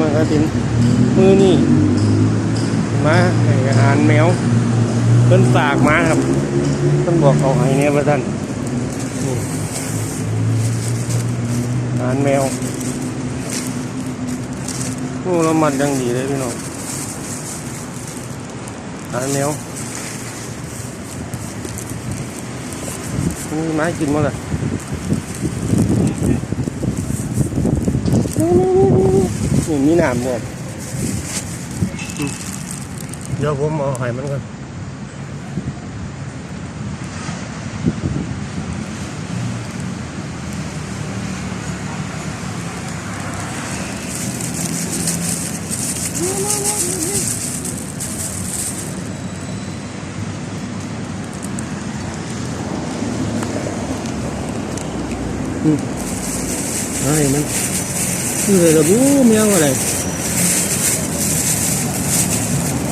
มากระถินมือนี่มาให้อาหารแมวเพิ่นฝากมาครับเพิ่นบอกเอาให้เนี่ยว่าท่านนี่อาหารแมวโอ้เรามัดยังดีเลยพี่น้องอาหารแมวนี่ไม้กินหมั้งล่ะนี่ มีน้ำหมดเดี๋ยวผมเอาให้มันก่อนเอาให้มันคืออะไรเรารู้เมียงอะไรว่าเอาให้มัน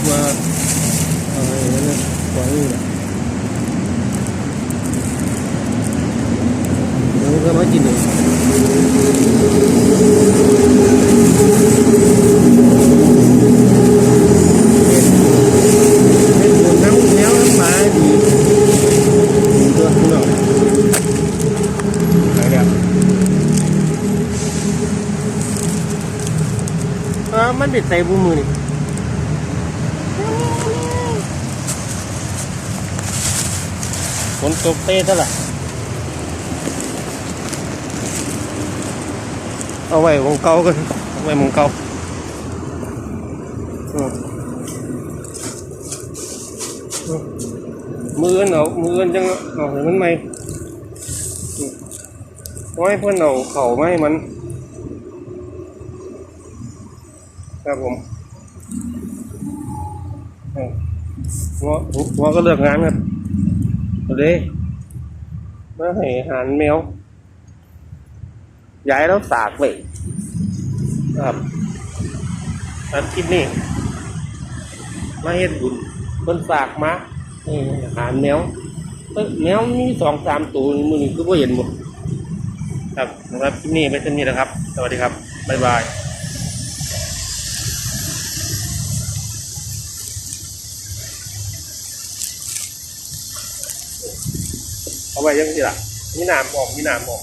นะปล่อยนี่แหละเดี๋ยวมันก็มากินเองเป็นเป็นน้ำแมวน้ำหมาดีดีตัวพี่น้องไปแล้ว เออมันติดใส่บูมือนี่ฝนตกเต้เท่าไหร่เอาไว้วงเก่ากันเอาไว้วงเก่าอืมอืมมืออนเอามืออนจังเอาให้มันไหมอืมไว้เพื่อนเอาเข่าไหมาให้มัน ครับผมเอ้าหัวหัวก็เลือกงานครับเอาเลยมาให้อาหารแมวย้ายแล้วสากไปครับอาทิตย์นี้มาเฮ็ดบุญเพิ่นฝากมานี่อาหารแมวแมวมีสองสามตัวมือนี้คือบ่เห็นหมดครับสำหรับคลิปนี้ไปเท่านี้นะครับ สวัสดีครับ บ๊ายบาย เอาไว้ยังสิล่ะมีน้ำออกมีน้ำออก